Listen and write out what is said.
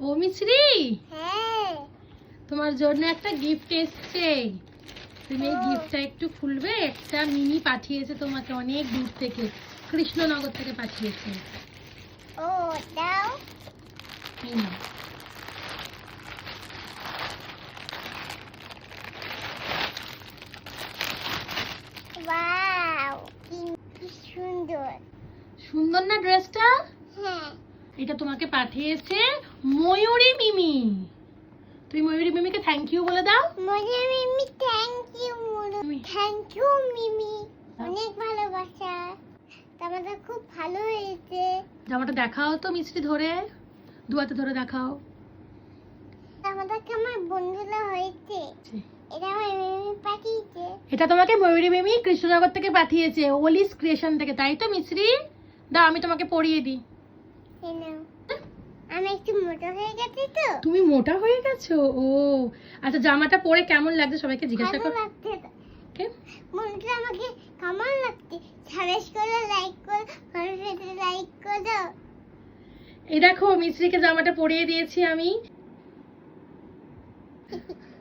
ও মিছরি? হ্যাঁ। তোমার জন্য একটা গিফট এসছে। তুমি এই গিফটটা একটু খুলবে একটা মিনি পাঠিয়েছে তোমাকে অনেক দূর থেকে কৃষ্ণনগর থেকে পাঠিয়েছে। ও দাও। এই নাও। সুন্দর। না ড্রেসটা হ্যাঁ। এটা তোমাকে পাঠিয়েছে ময়ূরী মিমি। তুমি ময়ূরী মিমিকে থ্যাংক ইউ বলে দাও। মনে Mimi thank you. Thank you Mimi. অনেক ভালোবাসা। তোমাদের খুব ভালো হয়েছে। জামাটা দেখাও তো মিষ্টি ধরে। দুয়াতে ধরে দেখাও। আমাদেরকে আমার বন্ধুরা হয়েছে? এটা আমার মিমি পাঠিয়েছে। এটা তোমাকে ময়ূরী মিমি কৃষ্ণনগর থেকে পাঠিয়েছে ওলিস ক্রিয়েশন থেকে। তাই তো মিশ্রি দাও আমি তোমাকে পড়িয়ে দিই। আমি একটু মোটা হয়ে গেছি তো। তুমি মোটা হয়ে গেছো? ও আচ্ছা জামাটা পরে কেমন লাগছে সবাইকে জিজ্ঞাসা কর? বন্ধুরা আমাকে কেমন লাগছে? সাবেশ করে লাইক করে ফটোতে লাইক করে। এই দেখো মিশ্রিকে জামাটা পরিয়ে দিয়েছি আমি।